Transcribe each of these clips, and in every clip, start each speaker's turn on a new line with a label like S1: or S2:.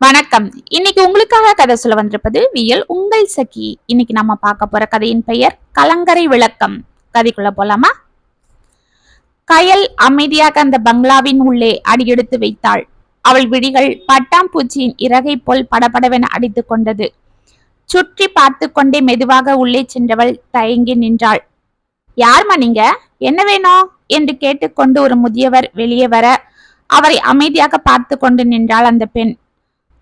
S1: வணக்கம். இன்னைக்கு உங்களுக்காக கதை சொல்ல வந்திருப்பது வியல் உங்கள் சகி. இன்னைக்கு நம்ம பார்க்க போற கதையின் பெயர் கலங்கரை விளக்கம். கதைக்குள்ள போலாமா? கயல் அமைதியாக அந்த பங்களாவின் உள்ளே அடியெடுத்து வைத்தாள். அவள் விழிகள் பட்டாம்பூச்சியின் இறகை போல் படபடவென அடித்து கொண்டது. சுற்றி பார்த்து கொண்டே மெதுவாக உள்ளே சென்றவள் தயங்கி நின்றாள். யார்மா நீங்க? என்ன வேணும்? என்று கேட்டுக்கொண்டு ஒரு முதியவர் வெளியே வர அவரை அமைதியாக பார்த்து கொண்டு நின்றாள் அந்த பெண்.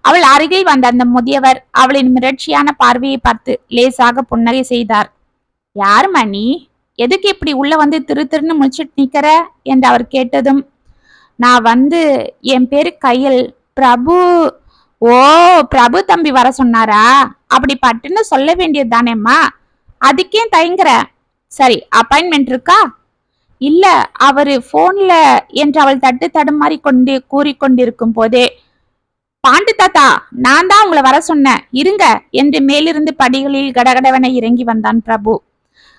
S1: அவள் அருகில் வந்த அந்த முதியவர் அவளின் மிரட்சியான பார்வையை பார்த்து லேசாக புன்னகை செய்தார். யார் மணி? எதுக்கு இப்படி உள்ள வந்து திரு திருன்னு முழிச்சிட்டு நிக்கிற? என்று அவர் கேட்டதும் நான் வந்து என் பேரு கையல். பிரபு ஓ பிரபு தம்பி வர சொன்னாரா? அப்படி பட்டுன்னு சொல்ல வேண்டியது தானேம்மா. அதுக்கே தயங்குற. சரி அப்பாயின்மெண்ட் இருக்கா? இல்ல அவரு போன்ல என்று அவள் தட்டு தடுமாறி கொண்டு கூறிக்கொண்டிருக்கும் போதே பாண்டு தாத்தா நான் தான் உங்களை வர சொன்னேன். இருங்க. என்று மேலிருந்து படிகளில் கடகடவென இறங்கி வந்தான் பிரபு.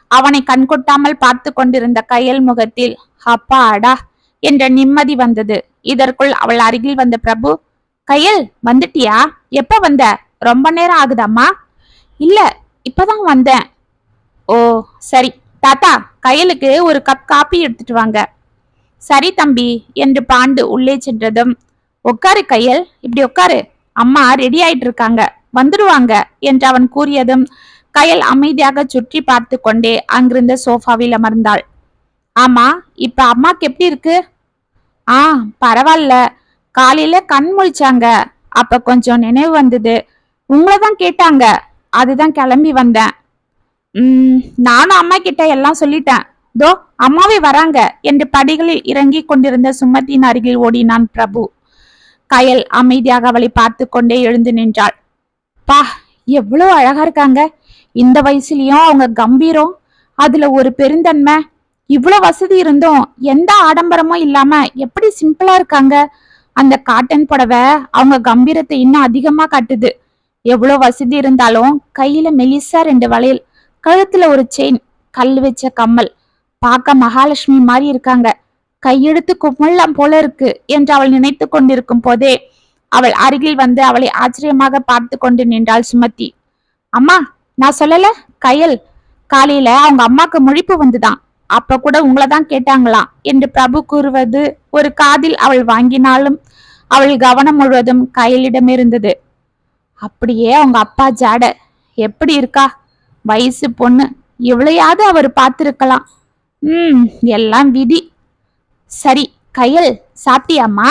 S1: அவனை கண்கொட்டாமல் பார்த்து கொண்டிருந்த கையல் முகத்தில் அப்பாடா என்ற நிம்மதி வந்தது. இதற்குள் அவள் அருகில் வந்த பிரபு கையல் வந்துட்டியா? எப்ப வந்த? ரொம்ப நேரம் ஆகுதாம்மா? இல்ல இப்பதான் வந்தேன். ஓ சரி. தாத்தா கையலுக்கு ஒரு கப் காப்பி எடுத்துட்டு வாங்க. சரி தம்பி என்று பாண்டு உள்ளே சென்றதும் உட்காரு கையல். இப்படி உட்காரு. அம்மா ரெடி ஆயிட்டு இருக்காங்க வந்துடுவாங்க என்று அவன் கூறியதும் கையல் அமைதியாக சுற்றி பார்த்து கொண்டே அங்கிருந்த சோஃபாவில் அமர்ந்தாள். ஆமா இப்ப அம்மாக்கு எப்படி இருக்கு? ஆ பரவாயில்ல. காலையில கண் முழிச்சாங்க. அப்ப கொஞ்சம் நினைவு வந்தது. உங்களை தான் கேட்டாங்க. அதுதான் கிளம்பி வந்தேன். உம் நானும் அம்மா கிட்ட எல்லாம் சொல்லிட்டேன். தோ அம்மாவே வராங்க என்று படிகளில் இறங்கி கொண்டிருந்த சுமத்தின் அருகில் ஓடினான் பிரபு. கயல் அமைதியாக அவளை பார்த்து கொண்டே எழுந்து நின்றாள். பா எவ்வளவு அழகா இருக்காங்க. இந்த வயசுலயும் அவங்க கம்பீரம் அதுல ஒரு பெருந்தன்மை. இவ்வளவு வசதி இருந்தும் எந்த ஆடம்பரமும் இல்லாம எப்படி சிம்பிளா இருக்காங்க. அந்த காட்டன் புடவை அவங்க கம்பீரத்தை இன்னும் அதிகமா காட்டுது. எவ்வளவு வசதி இருந்தாலும் கையில மெலிசா ரெண்டு வளையல் கழுத்துல ஒரு செயின் கல் வச்ச கம்மல். பார்க்க மகாலட்சுமி மாதிரி இருக்காங்க. கையெடுத்து கும்மல்லாம் போல இருக்கு என்று அவள் நினைத்து கொண்டிருக்கும் போதே அவள் அருகில் வந்து அவளை ஆச்சரியமாக பார்த்து கொண்டு நின்றாள் சுமதி. அம்மா நான் சொல்லல கயல். காலையில அவங்க அம்மாக்கு முழிப்பு வந்துதான். அப்ப கூட உங்களை தான் கேட்டாங்களாம் என்று பிரபு கூறுவது ஒரு காதில் அவள் வாங்கினாலும் அவள் கவனம் முழுவதும் கையலிடம் இருந்தது. அப்படியே அவங்க அப்பா ஜாட எப்படி இருக்கா? வயசு பொண்ணு இவளையாவது அவர் பார்த்திருக்கலாம். ம் எல்லாம் விதி. சரி கையல் சாப்பிட்டியாம்மா?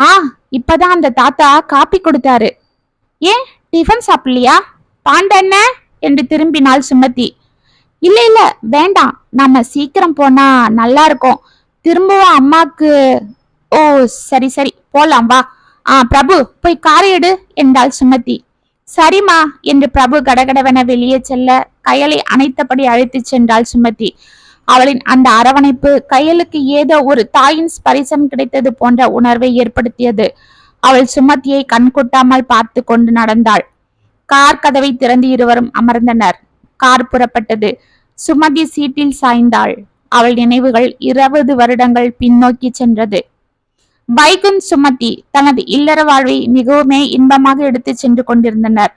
S1: ஆ இப்பதான் அந்த தாத்தா காப்பி கொடுத்தாரு. ஏன் டிஃபன் சாப்பிடலையா? பாண்டண்ண என்று திரும்பினாள் சுமதி. இல்ல இல்ல வேண்டாம். நம்ம சீக்கிரம் போனா நல்லா இருக்கும். திரும்பவும் அம்மாக்கு ஓ சரி சரி போலாம் வா. ஆ பிரபு போய் காரை எடு என்றாள் சுமதி. சரிம்மா என்று பிரபு கடகடவென வெளியே செல்ல கயலை அணைத்தபடி அழைத்துச் சென்றாள் சுமதி. அவளின் அந்த அரவணைப்பு கையலுக்கு ஏதோ ஒரு தாயின் ஸ்பரிசம் கிடைத்தது போன்ற உணர்வை ஏற்படுத்தியது. அவள் சுமதியை கண்கொட்டாமல் பார்த்து கொண்டு நடந்தாள். கார் கதவை திறந்து இருவரும் அமர்ந்தனர். கார் புறப்பட்டது. சுமதி சீட்டில் சாய்ந்தாள். அவள் நினைவுகள் இருபது வருடங்கள் பின்னோக்கி சென்றது. பைக்கும் சுமதி தனது இல்லற வாழ்வை மிகவுமே இன்பமாக எடுத்து சென்று கொண்டிருந்தனர்.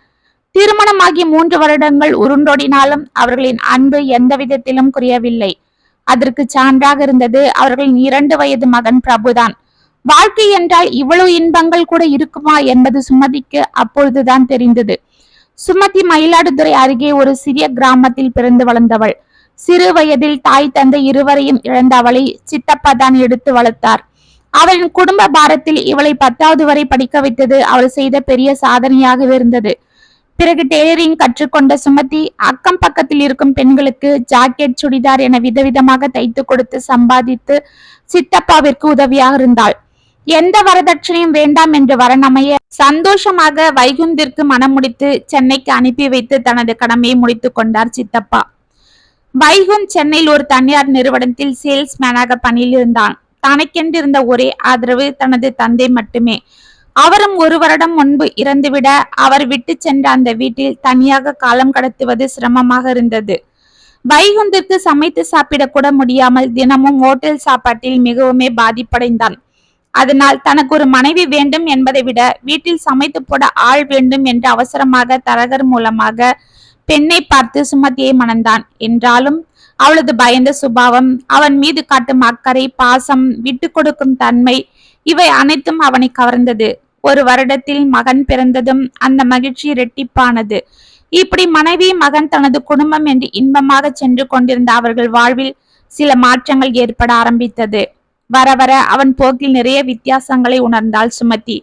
S1: திருமணமாகி மூன்று வருடங்கள் உருண்டோடினாலும் அவர்களின் அன்பு எந்த விதத்திலும் குறையவில்லை. அதற்கு சான்றாக இருந்தது அவர்களின் இரண்டு வயது மகன் பிரபுதான். வாழ்க்கை என்றால் இவ்வளவு இன்பங்கள் கூட இருக்குமா என்பது சுமதிக்கு அப்பொழுதுதான் தெரிந்தது. சுமதி மயிலாடுதுறை அருகே ஒரு சிறிய கிராமத்தில் பிறந்து வளர்ந்தவள். சிறு வயதில் தாய் தந்தை இருவரையும் இழந்த அவளை சித்தப்பா தான் எடுத்து வளர்த்தார். அவளின் குடும்ப பாரத்தில் இவளை பத்தாவது வரை படிக்க வைத்தது அவள் செய்த பெரிய சாதனையாகவே இருந்தது. பிறகு டெய்லரிங் கற்றுக்கொண்ட சுமதி அக்கம் பக்கத்தில் இருக்கும் பெண்களுக்கு ஜாக்கெட் சுடிதார் என விதவிதமாக தைத்து கொடுத்து சம்பாதித்து சித்தப்பாவிற்கு உதவியாக இருந்தாள். எந்த வரதட்சணையும் வேண்டாம் என்று வரனமைய சந்தோஷமாக வைகுந்திற்கு மனம் முடித்து சென்னைக்கு அனுப்பி வைத்து தனது கடமையை முடித்து கொண்டார் சித்தப்பா. வைகுந்த் சென்னையில் ஒரு தனியார் நிறுவனத்தில் சேல்ஸ்மேனாக பணியில் இருந்தான். தனக்கென்றிருந்த ஒரே ஆதரவு தனது தந்தை மட்டுமே. அவரும் ஒரு வருடம் முன்பு இறந்துவிட அவர் விட்டு சென்ற அந்த வீட்டில் தனியாக காலம் கடத்துவது சிரமமாக இருந்தது. வைகுந்திற்கு சமைத்து சாப்பிடக்கூட முடியாமல் தினமும் ஹோட்டல் சாப்பாட்டில் மிகவுமே பாதிப்படைந்தான். அதனால் தனக்கு ஒரு மனைவி வேண்டும் என்பதை விட வீட்டில் சமைத்து போட ஆள் வேண்டும் என்று அவசரமாக தரகர் மூலமாக பெண்ணை பார்த்து சுமதியை மணந்தான். என்றாலும் அவளது பயந்த சுபாவம் அவன் மீது காட்டும் அக்கறை பாசம் விட்டு கொடுக்கும் தன்மை இவை அனைத்தும் அவனை கவர்ந்தது. ஒரு வருடத்தில் மகன் பிறந்ததும் அந்த மகிழ்ச்சி இரட்டிப்பானது. இப்படி மனைவி மகன் தனது குடும்பம் என்று இன்பமாக சென்று கொண்டிருந்த அவர்கள் வாழ்வில் சில மாற்றங்கள் ஏற்பட ஆரம்பித்தது. வர வர அவன் போக்கில் நிறைய வித்தியாசங்களை உணர்ந்தாள் சுமதி.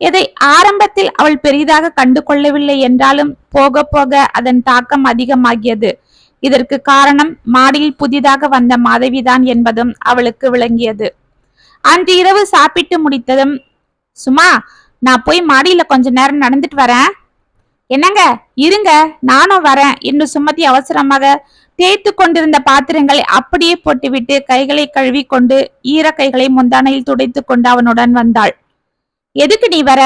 S1: இதை ஆரம்பத்தில் அவள் பெரிதாக கண்டு கொள்ளவில்லை என்றாலும் போக போக அதன் தாக்கம் அதிகமாகியது. இதற்கு காரணம் மாடியில் புதிதாக வந்த மாதவிதான் என்பதும் அவளுக்கு விளங்கியது. அன்று இரவு சாப்பிட்டு முடித்ததும் சும்மா நான் போய் மாடியில கொஞ்ச நேரம் நடந்துட்டு வரேன். என்னங்க? இருங்க நானும் வரேன் என்று சுமதி அவசரமாக தேய்த்து கொண்டிருந்த பாத்திரங்களை அப்படியே போட்டுவிட்டு கைகளை கழுவி கொண்டு ஈர கைகளை முந்தானையில் துடைத்து கொண்டு அவனுடன் வந்தாள். எதுக்கு நீ வர?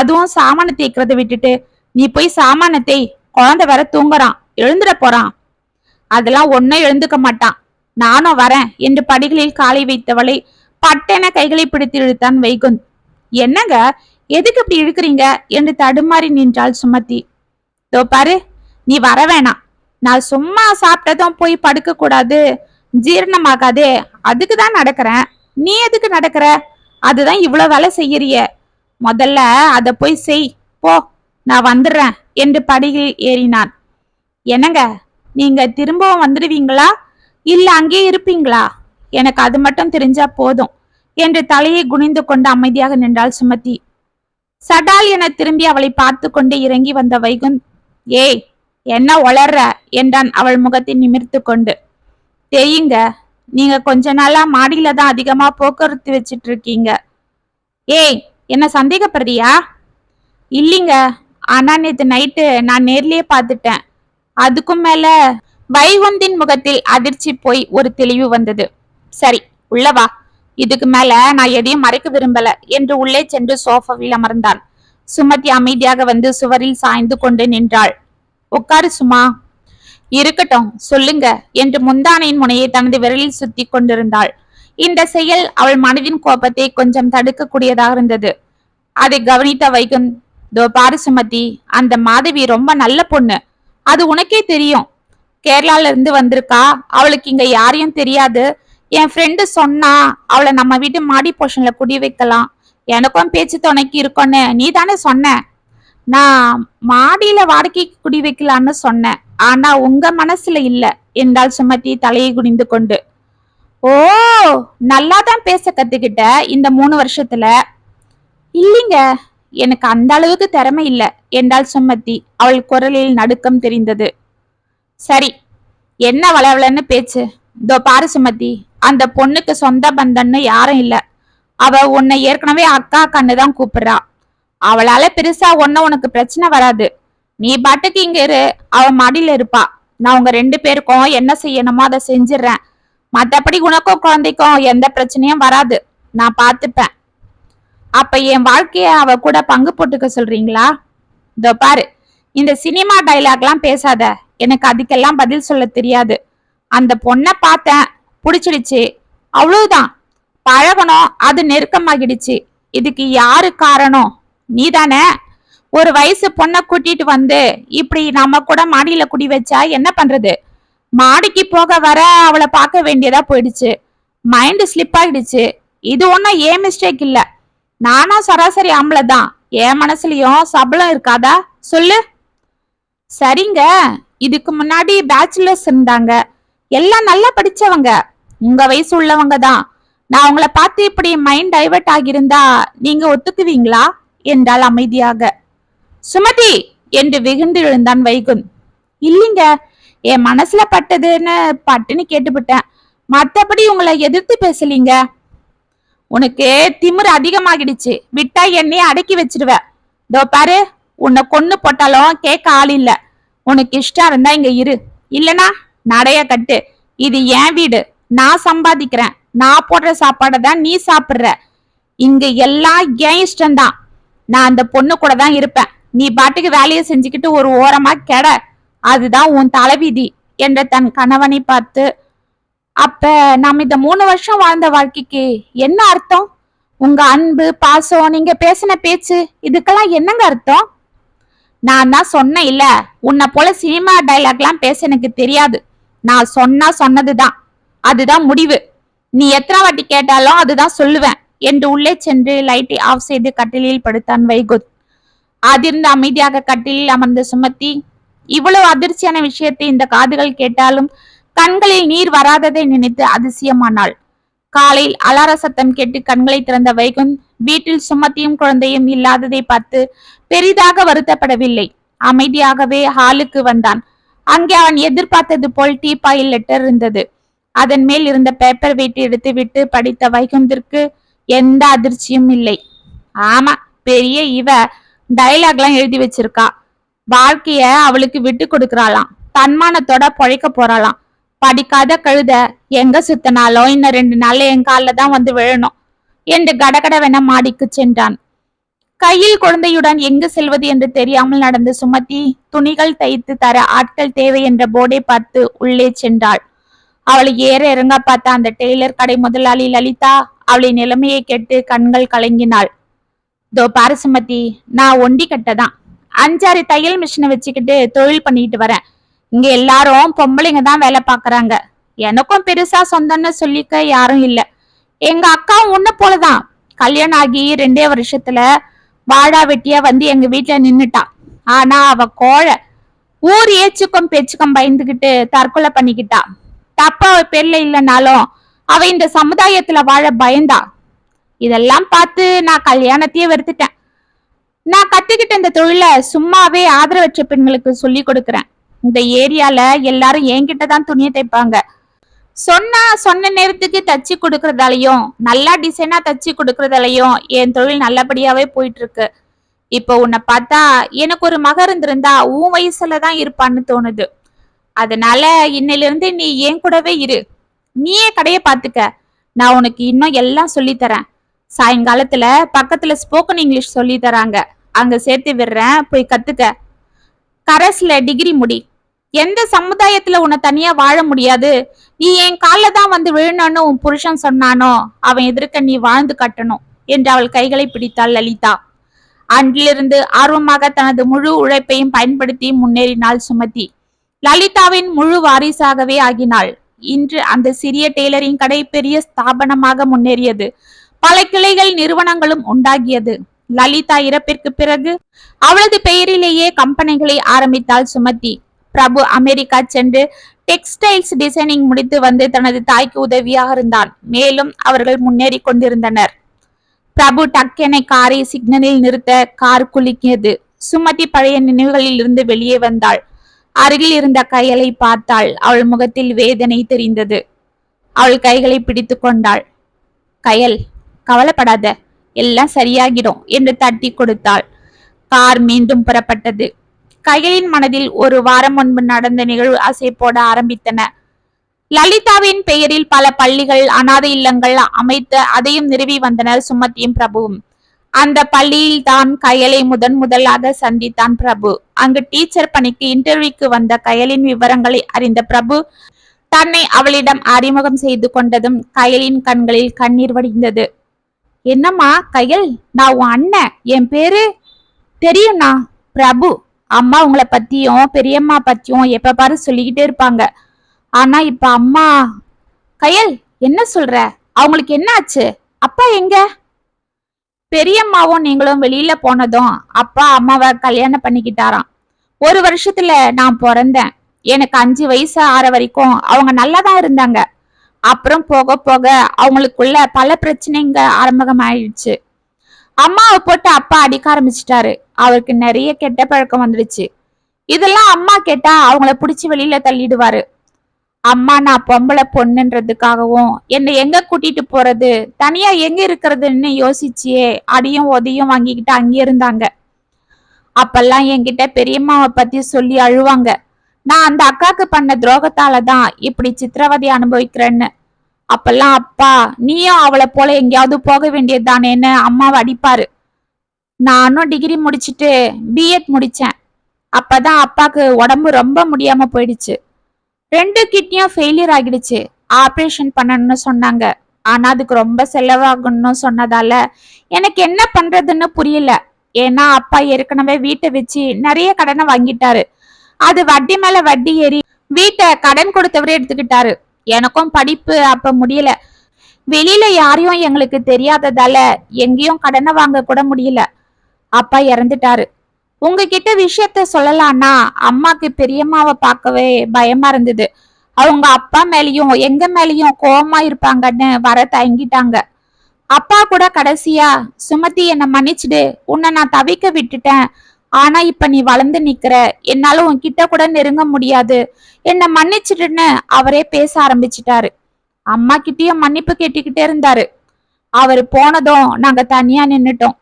S1: அதுவும் சாமானை தேய்க்கிறத விட்டுட்டு. நீ போய் சாமானத்தை குழந்தை வர தூங்குறான். எழுந்துட போறான். அதெல்லாம் ஒன்னும் எழுந்துக்க மாட்டான். நானும் வரேன் என்று படிகளில் காலை வைத்தவளை பட்டென கைகளை பிடித்து இழுத்தான் வைகுந்த். என்னங்க? எதுக்கு இப்படி இழுக்கிறீங்க? என்று தடுமாறி நின்றாள் சுமதி. தோ பாரு நீ வர வேணாம். நான் சும்மா சாப்பிட்டதும் போய் படுக்க கூடாது ஜீரணமாகாதே. அதுக்கு தான் நடக்கிறேன். நீ எதுக்கு நடக்கிற? அதுதான் இவ்வளவு வேலை செய்யறிய. முதல்ல அத போய் செய். போ நான் வந்துடுறேன் என்று படியில் ஏறினான். என்னங்க? நீங்க திரும்பவும் வந்துடுவீங்களா? இல்ல அங்கேயே இருப்பீங்களா? எனக்கு அது மட்டும் தெரிஞ்சா போதும். என்று தலையை குனிந்து கொண்டு அமைதியாக நின்றாள் சுமதி. சடால் என திரும்பி அவளை பார்த்து கொண்டு இறங்கி வந்த வைகுந்த் ஏய் என்ன ஒளர்ற என்றான் அவள் முகத்தை நிமிர்த்து கொண்டு. தெரியுங்க நீங்க கொஞ்ச நாளா மாடியில தான் அதிகமா போக்குவரத்து வச்சிட்டு இருக்கீங்க. ஏய் என்ன சந்தேகப்படுறியா? இல்லைங்க ஆனா நேத்து நைட்டு நான் நேர்லயே பார்த்துட்டேன். அதுக்கும் மேல வைகுந்தின் முகத்தில் அதிர்ச்சி போய் ஒரு தெளிவு வந்தது. சரி உள்ளவா இதுக்கு மேல நான் எதையும் மறைக்க விரும்பல என்று உள்ளே சென்று சோஃபாவில் அமர்ந்தான். சுமதி அமைதியாக வந்து சுவரில் சாய்ந்து கொண்டு நின்றாள். உட்காரு சுமா. இருக்கட்டும் சொல்லுங்க என்று முந்தானையின் முனையை தனது விரலில் சுத்தி கொண்டிருந்தாள். இந்த செயல் அவள் மனதின் கோபத்தை கொஞ்சம் தடுக்கக்கூடியதாக இருந்தது. அதை கவனித்த வைகுந்த் தோ பாரு சுமதி அந்த மாதவி ரொம்ப நல்ல பொண்ணு. அது உனக்கே தெரியும். கேரளால இருந்து வந்திருக்கா? அவளுக்கு இங்க யாரையும் தெரியாது. என் ஃப்ரெண்டு சொன்னா அவளை நம்ம வீட்டு மாடி போர்ஷன்ல குடி வைக்கலாம். எனக்கும் பேச்சு துணைக்கு இருக்கும்னு நீ தானே சொன்ன. நான் மாடியில வாடகைக்கு குடி வைக்கலான்னு சொன்னேன். ஆனா உங்க மனசுல இல்ல. என்றால் சுமதி தலையை குனிந்து கொண்டு. ஓ நல்லா தான் பேச கத்துக்கிட்ட இந்த மூணு வருஷத்துல. இல்லைங்க. எனக்கு அந்த அளவுக்கு திறமை இல்லை என்றாள் சுமதி. அவள் குரலில் நடுக்கம் தெரிந்தது. சரி என்ன வளவலன்னு பேச்சு. இதோ பாரு சுமதி அந்த பொண்ணுக்கு சொந்த பந்தன்னு யாரும் இல்ல. அவ உன்னை ஏற்கனவே அக்கா கண்ணு தான் கூப்பிடுறா. அவளால பெருசா ஒன்னும் உனக்கு பிரச்சனை வராது. நீ பாட்டுக்கு இங்க இரு அவ மடியில இருப்பா. நான் உங்க ரெண்டு பேருக்கும் என்ன செய்யணுமோ அதை செஞ்சிடுறேன். மத்தபடி உனக்கும் குழந்தைக்கும் எந்த பிரச்சனையும் வராது. நான் பாத்துப்பேன் அப்ப என் வாழ்க்கைய அவ கூட பங்கு போட்டுக்க சொல்றீங்களா? இதோ பாரு இந்த சினிமா டைலாக்லாம் பேசாத. எனக்கு அதுக்கெல்லாம் பதில் சொல்ல தெரியாது. அந்த பொண்ணை பார்த்தேன் பிடிச்சிடுச்சு. அவ்வளவுதான். பழகணும் அது நெருக்கமாகிடுச்சு. இதுக்கு யாரு காரணம்? நீதானே? ஒரு வயசு பொண்ணை கூட்டிட்டு வந்து இப்படி நம்ம கூட மாடியில குடி வச்சா என்ன பண்றது? மாடிக்கு போக வர அவளை பார்க்க வேண்டியதா போயிடுச்சு. மைண்டு ஸ்லிப் ஆகிடுச்சு இது ஒன்றும் ஏன் மிஸ்டேக் இல்லை. நானும் சராசரி ஆம்பளை தான் என் மனசுலயும் சபலம் இருக்காதா? சொல்லு. சரிங்க. இதுக்கு முன்னாடி பேச்சுலர்ஸ் இருந்தாங்க. எல்லாம் நல்லா படிச்சவங்க. உங்க வயசு உள்ளவங்க தான் நான் உங்களை பார்த்து இப்படி மைண்ட் டைவர்ட் ஆகியிருந்தா நீங்க ஒத்துக்குவீங்களா? என்றால் அமைதியாக. சுமதி! என்று வெகுண்டு எழுந்தான் வைகுந்த் இல்லைங்க. என் மனசுல பட்டதுன்னு பட்டுன்னு கேட்டுவிட்டேன். மற்றபடி உங்களை எதிர்த்து பேசலீங்க. உனக்கு திமிர் அதிகமாகிடுச்சு. விட்டா என்னைய அடக்கி வச்சிருவ. இதோ பாரு உன்னை கொன்னு போட்டாலும் கேட்க ஆள் இல்ல. உனக்கு இஷ்டம் இருந்தா இங்க இரு. இல்லனா நடைய கட்டு. இது என் வீடு. நான் சம்பாதிக்கிறேன். நான் போடுற சாப்பாடை தான் நீ சாப்பிடுற. இங்க எல்லாம் என் இஷ்டம்தான். நான் அந்த பொண்ணு கூட தான் இருப்பேன். நீ பாட்டுக்கு வேலையை செஞ்சுக்கிட்டு ஒரு ஓரமா கெட. அதுதான் உன் தலைவிதி. என்ற தன் கணவனை பார்த்து அப்ப நாம் இந்த மூணு வருஷம் வாழ்ந்த வாழ்க்கைக்கு என்ன அர்த்தம்? உங்க அன்பு பாசம் நீங்க பேசின பேச்சு இதுக்கெல்லாம் என்னங்க அர்த்தம்? நான் தான் சொன்னேன் இல்ல உன்னை போல சினிமா டைலாக்லாம் பேச எனக்கு தெரியாது. நான் சொன்னா சொன்னதுதான். அதுதான் முடிவு. நீ எத்தனை வாட்டி கேட்டாலும் அதுதான் சொல்லுவேன். என்று உள்ளே சென்று லைட்டை ஆஃப் செய்து கட்டிலில் படுத்தான் வைகுத். அதிர்ந்து அமைதியாக கட்டிலில் அமர்ந்த சுமத்தி இவ்வளவு அதிர்ச்சியான விஷயத்தை இந்த காதுகள் கேட்டாலும் கண்களில் நீர் வராததை நினைத்து அதிசயமானாள். காலையில் அலார சத்தம் கேட்டு கண்களை திறந்த வைகுந்த் வீட்டில் சுமத்தியும் குழந்தையும் இல்லாததை பார்த்து பெரிதாக வருத்தப்படவில்லை. அமைதியாகவே ஹாலுக்கு வந்தான். அங்கே அவன் எதிர்பார்த்தது போல் டீப்பாயில் லெட்டர் இருந்தது. அதன் மேல் இருந்த பேப்பர் வெயிட் எடுத்து விட்டு படித்த வைகுந்திற்கு எந்த அதிர்ச்சியும் இல்லை. ஆமா பெரிய இவ டைலாக்லாம் எழுதி வச்சிருக்கா. வாழ்க்கைய அவளுக்கு விட்டு கொடுக்கறாளாம். தன்மானத்தோட பொழைக்க போறாளாம். படிக்காத கழுத எங்க சுத்தினாலும் இன்னும் ரெண்டு நாள்ல என் காலில் தான் வந்து விழணும் என்று கடகடவென மாடிக்கு சென்றான். கையில் குழந்தையுடன் எங்கு செல்வது என்று தெரியாமல் நடந்த சுமதி துணிகள் தைத்து தர ஆட்கள் தேவை என்ற போர்டை பார்த்து உள்ளே சென்றாள். அவளை ஏற இறங்க பார்த்த அந்த டெய்லர் கடை முதலாளி லலிதா அவளை நிலைமையை கேட்டு கண்கள் கலங்கினாள். தோ பாரசுமதி நான் ஒண்டி கட்டதான். அஞ்சாறு தையல் மிஷினை வச்சுக்கிட்டு தொழில் பண்ணிட்டு வரேன். இங்க எல்லாரும் பொம்பளைங்க தான் வேலை பாக்குறாங்க எனக்கும் பெருசா சொந்தம்னு சொல்லிக்க யாரும் இல்ல. எங்க அக்கா உன்ன போலதான். கல்யாணம் ஆகி ரெண்டே வருஷத்துல வாழா வெட்டியா வந்து எங்க வீட்டுல நின்னுட்டா. ஆனா அவ கோழ ஊர் ஏச்சுக்கும் பேச்சுக்கும் பயந்துகிட்டு தற்கொலை பண்ணிக்கிட்டா. தப்பா அவ பேர்ல இல்லைனாலும் அவ இந்த சமுதாயத்துல வாழ பயந்தா. இதெல்லாம் பார்த்து நான் கல்யாணத்தையே வெறுத்துட்டேன். நான் கத்துக்கிட்ட இந்த தொழிலை சும்மாவே ஆதரவற்ற பெண்களுக்கு சொல்லி கொடுக்குறேன். இந்த ஏரியால எல்லாரும் என்கிட்ட தான் துணியை தைப்பாங்க. சொன்னா சொன்ன நேரத்துக்கு தச்சு கொடுக்கறதாலையும் நல்லா டிசைனா தச்சு கொடுக்கறதாலையும் என் தொழில் நல்லபடியாவே போயிட்டு இருக்கு இப்போ உன்னை பார்த்தா எனக்கு ஒரு மக இருந்திருந்தா உன் வயசுல தான் இருப்பான்னு தோணுது. அதனால இன்னையிலிருந்து நீ என் கூடவே இரு. நீயே கடைய பாத்துக்க நான் உனக்கு இன்னும் எல்லாம் சொல்லித் தரேன் சாயங்காலத்துல பக்கத்துல ஸ்போக்கன் இங்கிலீஷ் சொல்லி தராங்க அங்க சேர்த்து விடுறேன். போய் கத்துக்க. கரஸ்ல டிகிரி முடி. எந்த சமுதாயத்துல உன்னை தனியா வாழ முடியாது? நீ என் கால்ல தான் வந்து விழணும்னு உன் புருஷன் சொன்னானோ அவன் எதிர்க்க நீ வாழ்ந்து கட்டணும் என்று அவள் கைகளை பிடித்தாள் லலிதா. அன்றிலிருந்து ஆர்வமாக தனது முழு உழைப்பையும் பயன்படுத்தி முன்னேறினாள் சுமதி. லலிதாவின் முழு வாரிசாகவே ஆகினாள். இன்று அந்த சிறிய டெய்லரிங் கடை பெரிய ஸ்தாபனமாக முன்னேறியது. பல கிளைகள் நிறுவனங்களும் உண்டாகியது. லலிதா இறப்பிற்கு பிறகு அவளது பெயரிலேயே கம்பெனிகளை ஆரம்பித்தாள் சுமதி. பிரபு அமெரிக்கா சென்று டெக்ஸ்டைல்ஸ் டிசைனிங் முடித்து வந்து தனது தாய்க்கு உதவியாக இருந்தான். மேலும் அவர்கள் முன்னேறி கொண்டிருந்தனர். பிரபு டக்கெனை காரை சிக்னலில் நிறுத்த கார் குலுக்கியது. சுமதி பழைய நினைவுகளில் இருந்து வெளியே வந்தாள். அருகில் இருந்த கையலை பார்த்தாள். அவள் முகத்தில் வேதனை தெரிந்தது. அவள் கைகளை பிடித்து கொண்டாள். கயல் கவலைப்படாத. எல்லாம் சரியாகிடும் என்று தட்டி கொடுத்தாள். கார் மீண்டும் புறப்பட்டது. கையலின் மனதில் ஒரு வாரம் முன்பு நடந்த நிகழ்வு அசை போட ஆரம்பித்தன. லலிதாவின் பெயரில் பல பள்ளிகள் அனாதை இல்லங்கள் அமைத்து அதையும் நிறுவி வந்தனர் சுமத்தியும் பிரபுவும். அந்த பள்ளியில் தான் கயலை முதன் முதலாக சந்தித்தான் பிரபு. அங்கு டீச்சர் பணிக்கு இன்டர்வியூக்கு வந்த கயலின் விவரங்களை அறிந்த பிரபு தன்னை அவளிடம் அறிமுகம் செய்து கொண்டதும் கயலின் கண்களில் கண்ணீர் வடிந்தது. என்னம்மா கையல்? நான் உன் அண்ணன். என் பேரு? தெரியும்ண்ணா. பிரபு. அம்மா உங்களை பத்தியும் பெரியம்மா பத்தியும் எப்ப பாரு சொல்லிக்கிட்டே இருப்பாங்க. ஆனா இப்ப அம்மா கையல் என்ன சொல்ற? அவங்களுக்கு என்ன ஆச்சு அப்பா எங்க? பெரியம்மாவும் நீங்களும் வெளியில போனதும் அப்பா அம்மாவை கல்யாணம் பண்ணிக்கிட்டாராம். ஒரு வருஷத்துல நான் பிறந்தேன். எனக்கு அஞ்சு வயசு ஆற வரைக்கும் அவங்க நல்லா தான் இருந்தாங்க. அப்புறம் போக போக அவங்களுக்குள்ள பல பிரச்சனைங்க ஆரம்பமாயிடுச்சு. அம்மாவை போட்டு அப்பா அடிக்க ஆரம்பிச்சிட்டாரு. அவருக்கு நிறைய கெட்ட பழக்கம் வந்துடுச்சு. இதெல்லாம் அம்மா கேட்டா அவங்கள பிடிச்சி வெளியில தள்ளிடுவாரு. அம்மா நான் பொம்பளை பொண்ணுன்றதுக்காகவும் என்னை எங்க கூட்டிட்டு போறது தனியா எங்க இருக்கிறதுன்னு யோசிச்சியே அடியும் உதையும் வாங்கிக்கிட்டு அங்கே இருந்தாங்க. அப்பெல்லாம் என்கிட்ட பெரியம்மாவை பத்தி சொல்லி அழுவாங்க. நான் அந்த அக்காக்கு பண்ண துரோகத்தால தான் இப்படி சித்திரவதை அனுபவிக்கிறேன்னு. அப்பெல்லாம் அப்பா நீயும் அவளை போல எங்கேயாவது போக வேண்டியதுதானேன்னு அம்மாவை அடிப்பாரு. நானும் டிகிரி முடிச்சுட்டு பிஎட் முடிச்சேன். அப்பதான் அப்பாக்கு உடம்பு ரொம்ப முடியாம போயிடுச்சு. ரெண்டு கிட்னியும் ஃபெயிலியர் ஆகிடுச்சு. ஆப்ரேஷன் பண்ணணும்னு சொன்னாங்க. ஆனா அதுக்கு ரொம்ப செலவாகணும்னு சொன்னதால எனக்கு என்ன பண்றதுன்னு புரியல. ஏன்னா அப்பா ஏற்கனவே வீட்டை வச்சு நிறைய கடனை வாங்கிட்டாரு. அது வட்டி மேல வட்டி ஏறி வீட்டை கடன் கொடுத்தவரே எடுத்துக்கிட்டாரு. எனக்கும் படிப்பு அப்ப முடியல. வெளியில யாரையும் எங்களுக்கு தெரியாததால எங்கேயும் கடனை வாங்க கூட முடியல. அப்பா இறந்துட்டாரு. உங்ககிட்ட விஷயத்த சொல்லலாம்னா அம்மாக்கு பெரியம்மாவை பார்க்கவே பயமா இருந்தது. அவங்க அப்பா மேலயும் எங்க மேலயும் கோபமா இருப்பாங்கன்னு வர தயங்கிட்டாங்க. அப்பா கூட கடைசியா சுமதி என்ன மன்னிச்சுடு. உன்னை நான் தவிக்க விட்டுட்டேன். ஆனா இப்ப நீ வளர்ந்து நிக்கிற. என்னால உன்கிட்ட கூட நெருங்க முடியாது. என்ன மன்னிச்சிடுன்னு அவரே பேச ஆரம்பிச்சிட்டாரு. அம்மா கிட்டயும் மன்னிப்பு கேட்டுக்கிட்டே இருந்தாரு. அவர் போனதும் நாங்க தனியா நின்னுட்டோம்.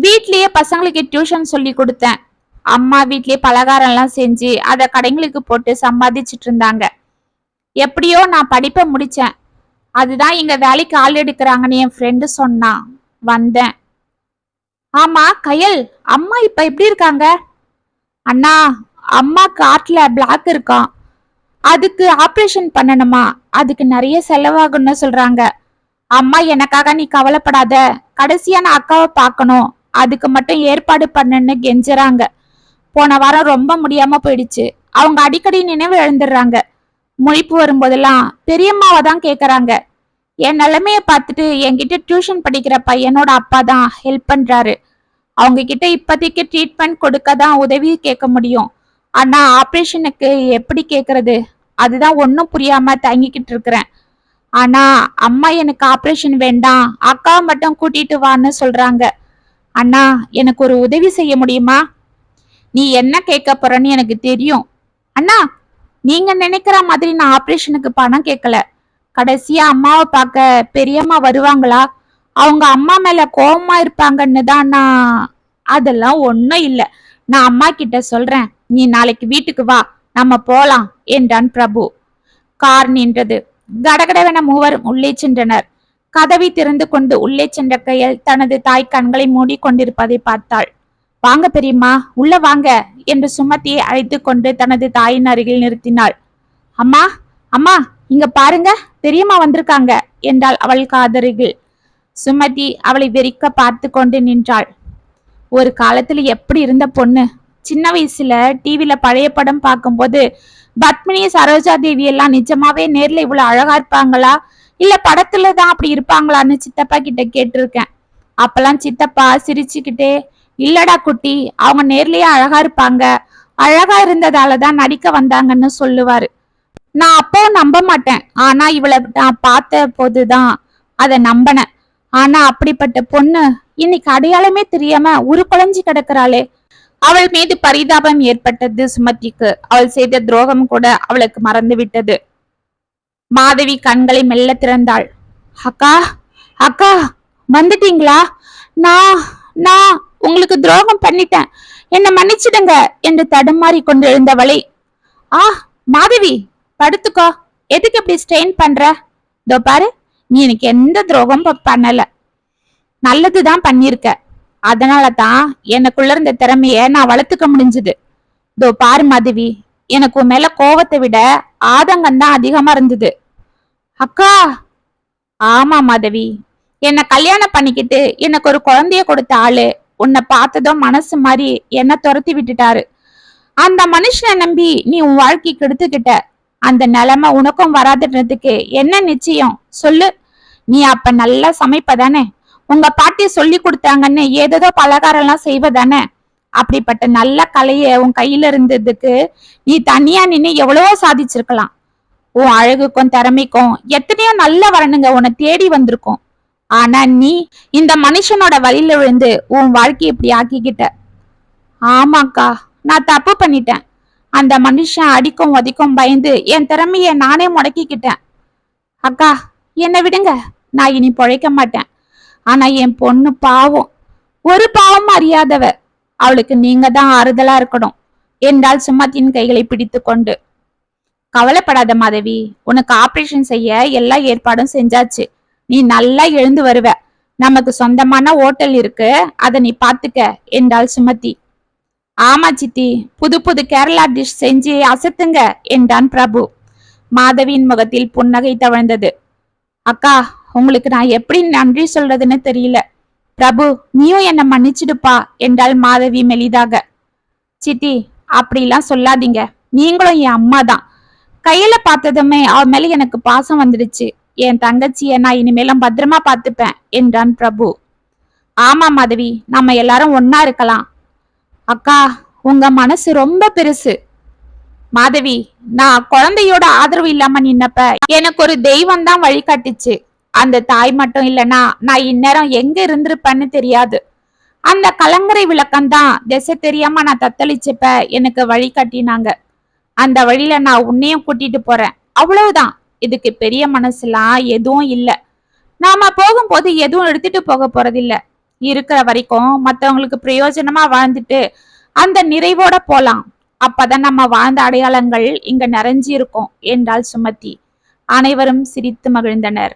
S1: வீட்லயே பசங்களுக்கு டியூஷன் சொல்லி கொடுத்தேன். அம்மா வீட்லயே பலகாரம் எல்லாம் செஞ்சு அதை கடைங்களுக்கு போட்டு சம்பாதிச்சிட்டு இருந்தாங்க. எப்படியோ நான் படிப்பை முடிச்சேன். அதுதான் இங்க வேலைக்கு ஆள் எடுக்கிறாங்கன்னு என் ஃப்ரெண்டு சொன்னான். வந்தேன். ஆமா கயல் அம்மா இப்ப எப்படி இருக்காங்க? அண்ணா அம்மா காட்டுல பிளாக் இருக்கான் அதுக்கு ஆபரேஷன் பண்ணணுமா? அதுக்கு நிறைய செலவாகும்னு சொல்றாங்க. அம்மா எனக்காக நீ கவலைப்படாத. கடைசியா நான் அக்காவை பார்க்கணும். அதுக்கு மட்டும் ஏற்பாடு பண்ணுன்னு கெஞ்சுறாங்க. போன வாரம் ரொம்ப முடியாம போயிடுச்சு. அவங்க அடிக்கடி நினைவு எழுந்துடுறாங்க. முழிப்பு வரும்போதெல்லாம் பெரியம்மாவை தான் கேட்குறாங்க என் நிலைமையை பார்த்துட்டு என்கிட்ட டியூஷன் படிக்கிற பையனோட அப்பா தான் ஹெல்ப் பண்றாரு. அவங்க கிட்ட இப்போதைக்கு ட்ரீட்மெண்ட் கொடுக்க தான் உதவி கேட்க முடியும். ஆனா ஆப்ரேஷனுக்கு எப்படி கேட்கறது? அதுதான் ஒன்றும் புரியாம தங்கிக்கிட்டு இருக்கிறேன். ஆனா அம்மா எனக்கு ஆப்ரேஷன் வேண்டாம். அக்காவை மட்டும் கூட்டிட்டு வான்னு சொல்றாங்க. அண்ணா எனக்கு ஒரு உதவி செய்ய முடியுமா? நீ என்ன கேட்க போறன்னு எனக்கு தெரியும். அண்ணா நீங்க நினைக்கிற மாதிரி நான் ஆப்ரேஷனுக்கு பணம் கேட்கல. கடைசியா அம்மாவை பார்க்க பெரியம்மா வருவாங்களா? அவங்க அம்மா மேல கோபமா இருப்பாங்கன்னு தான் நான் அதெல்லாம் ஒன்றும் இல்லை. நான் அம்மா கிட்ட சொல்றேன். நீ நாளைக்கு வீட்டுக்கு வா. நம்ம போலாம் என்றான் பிரபு. கார் நின்றது. கடகடவென மூவரும் உள்ளே சென்றனர். கதவை திறந்து கொண்டு உள்ளே சென்ற கையில் தனது தாய் கண்களை மூடி கொண்டிருப்பதை பார்த்தாள். வாங்க பெரியம்மா உள்ள வாங்க என்று சுமத்தியை அழைத்து கொண்டு தனது தாயின் அருகில் நிறுத்தினாள். அம்மா அம்மா இங்க பாருங்க. பெரியம்மா வந்திருக்காங்க என்றாள் அவள் காதருகில். சுமதி அவளை வெறிக்க பார்த்து கொண்டு நின்றாள். ஒரு காலத்துல எப்படி இருந்த பொண்ணு? சின்ன வயசுல டிவில பழைய படம் பார்க்கும்போது பத்மினி சரோஜா தேவி எல்லாம் நிஜமாவே நேர்ல இவ்வளவு அழகா இருப்பாங்களா? இல்ல படத்துல தான் அப்படி இருப்பாங்களான்னு சித்தப்பா கிட்ட கேட்டிருக்கேன். அப்பெல்லாம் சித்தப்பா சிரிச்சுக்கிட்டே இல்லடா குட்டி அவங்க நேர்லயே அழகா இருப்பாங்க. அழகா இருந்ததாலதான் நடிக்க வந்தாங்கன்னு சொல்லுவாரு. நான் அப்பவும் நம்ப மாட்டேன். ஆனா இவளை நான் பார்த்த போதுதான் அதை நம்பினேன். ஆனா அப்படிப்பட்ட பொண்ணு இன்னைக்கு அடையாளமே தெரியாம உருக்குலைஞ்சு கிடக்குறாளே. அவள் மீது பரிதாபம் ஏற்பட்டது சுமதிக்கு அவள் செய்த துரோகம் கூட அவளுக்கு மறந்து விட்டது. மாதவி கண்களை மெல்ல திறந்தாள். அக்கா அக்கா வந்துட்டீங்களா? நான் நான் உங்களுக்கு துரோகம் பண்ணிட்டேன். என்ன மன்னிச்சிடுங்க என்று தடுமாறி கொண்டு எழுந்தவளை ஆ மாதவி படுத்துக்கோ. எதுக்கு இப்படி ஸ்ட்ரெயின் பண்ற? இதோ பாரு. நீ எனக்கு எந்த துரோகம் பண்ணல பண்ணல. நல்லதுதான் பண்ணியிருக்க. அதனால தான் எனக்குள்ள இருந்த திறமைய நான் வளர்த்துக்க முடிஞ்சது. இதோ பாரு மாதவி எனக்கு உன் மேல கோவத்தை விட ஆதங்கம் தான் அதிகமா இருந்தது. அக்கா! ஆமா மாதவி என்ன கல்யாணம் பண்ணிக்கிட்டு எனக்கு ஒரு குழந்தைய கொடுத்த ஆளு உன்னை பார்த்ததும் மனசு மாதிரி என்ன துரத்தி விட்டுட்டாரு. அந்த மனுஷனை நம்பி நீ உன் வாழ்க்கை கெடுத்துக்கிட்ட அந்த நிலைமை உனக்கும் வராதுன்றதுக்கு என்ன நிச்சயம்? சொல்லு. நீ அப்ப நல்லா சமைப்பதானே? உங்க பாட்டி சொல்லி கொடுத்தாங்கன்னு ஏதேதோ பலகாரம் எல்லாம் செய்வதானே? அப்படிப்பட்ட நல்ல கலைய உன் கையில இருந்ததுக்கு நீ தனியா நின்னு எவ்வளவோ சாதிச்சிருக்கலாம். உன் அழகுக்கும் திறமைக்கும் எத்தனையோ நல்ல வரணுங்க உன்னை தேடி வந்திருக்கும். ஆனா நீ இந்த மனுஷனோட வழியில விழுந்து உன் வாழ்க்கையை இப்படி ஆக்கிக்கிட்ட. ஆமாக்கா நான் தப்பு பண்ணிட்டேன். அந்த மனுஷன் அடிக்கும் உதைக்கும் பயந்து என் திறமைய நானே முடக்கிக்கிட்டேன். அக்கா என்னை விடுங்க. நான் இனி பொழைக்க மாட்டேன். ஆனா என் பொண்ணு பாவம். ஒரு பாவம் அறியாதவ அவளுக்கு நீங்க தான் ஆறுதலா இருக்கணும். என்றால் சுமத்தின் கைகளை பிடித்து கொண்டு கவலைப்படாத மாதவி உனக்கு ஆபரேஷன் செய்ய எல்லா ஏற்பாடும் செஞ்சாச்சு. நீ நல்லா எழுந்து வருவ. நமக்கு சொந்தமான ஓட்டல் இருக்கு. அதை நீ பாத்துக்க என்றாள் சுமதி ஆமா சித்தி புது புது கேரளா டிஷ் செஞ்சு அசத்துங்க என்றான் பிரபு. மாதவியின் முகத்தில் புன்னகை தவழ்ந்தது. அக்கா உங்களுக்கு நான் எப்படி நன்றி சொல்றதுன்னு தெரியல. பிரபு நீயும் என்ன மன்னிச்சிடுப்பா என்றாள் மாதவி மெலிதாக. சித்தி அப்படிலாம் சொல்லாதீங்க. நீங்களும் என் அம்மா தான். கையில பார்த்ததுமே அவ மேல எனக்கு பாசம் வந்துடுச்சு. என் தங்கச்சிய நான் இனிமேலும் பத்திரமா பார்த்துப்பேன் என்றான் பிரபு. ஆமா மாதவி நம்ம எல்லாரும் ஒன்னா இருக்கலாம். அக்கா உங்க மனசு ரொம்ப பெருசு. மாதவி நான் குழந்தையோட ஆதரவு இல்லாம நின்னப்ப எனக்கு ஒரு தெய்வம் தான் வழிகாட்டுச்சு அந்த தாய் மட்டும் இல்லனா நான் இந்நேரம் எங்க இருந்திருப்பேன்னு தெரியாது. அந்த கலங்கரை விளக்கம் தான் திசை தெரியாம நான் தத்தளிச்சப்ப எனக்கு வழி காட்டினாங்க. அந்த வழியில நான் உன்னையும் கூட்டிட்டு போறேன். அவ்வளவுதான். இதுக்கு பெரிய மனசுலாம் எதுவும் இல்ல. நாம போகும்போது எதுவும் எடுத்துட்டு போக போறதில்ல. இருக்கிற வரைக்கும் மத்தவங்களுக்கு பிரயோஜனமா வாழ்ந்துட்டு அந்த நிறைவோட போலாம். அப்பதான் நம்ம வாழ்ந்த அடையாளங்கள் இங்க நிறைஞ்சி இருக்கும் என்றாள் சுமதி. அனைவரும் சிரித்து மகிழ்ந்தனர்.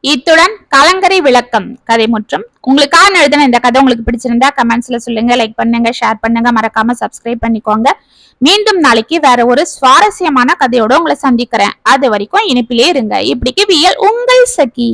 S1: இத்துடன் கலங்கரை விளக்கம் கதை முற்றும். உங்களுக்காக எழுதின இந்த கதை உங்களுக்கு பிடிச்சிருந்தா கமெண்ட்ஸ்ல சொல்லுங்க லைக் பண்ணுங்க ஷேர் பண்ணுங்க. மறக்காம சப்ஸ்கிரைப் பண்ணிக்கோங்க. மீண்டும் நாளைக்கு வேற ஒரு சுவாரஸ்யமான கதையோட உங்களை சந்திக்கிறேன். அது வரைக்கும் இனிப்பிலே இருங்க. இப்படிக்கு வியல் உங்கள் சகி.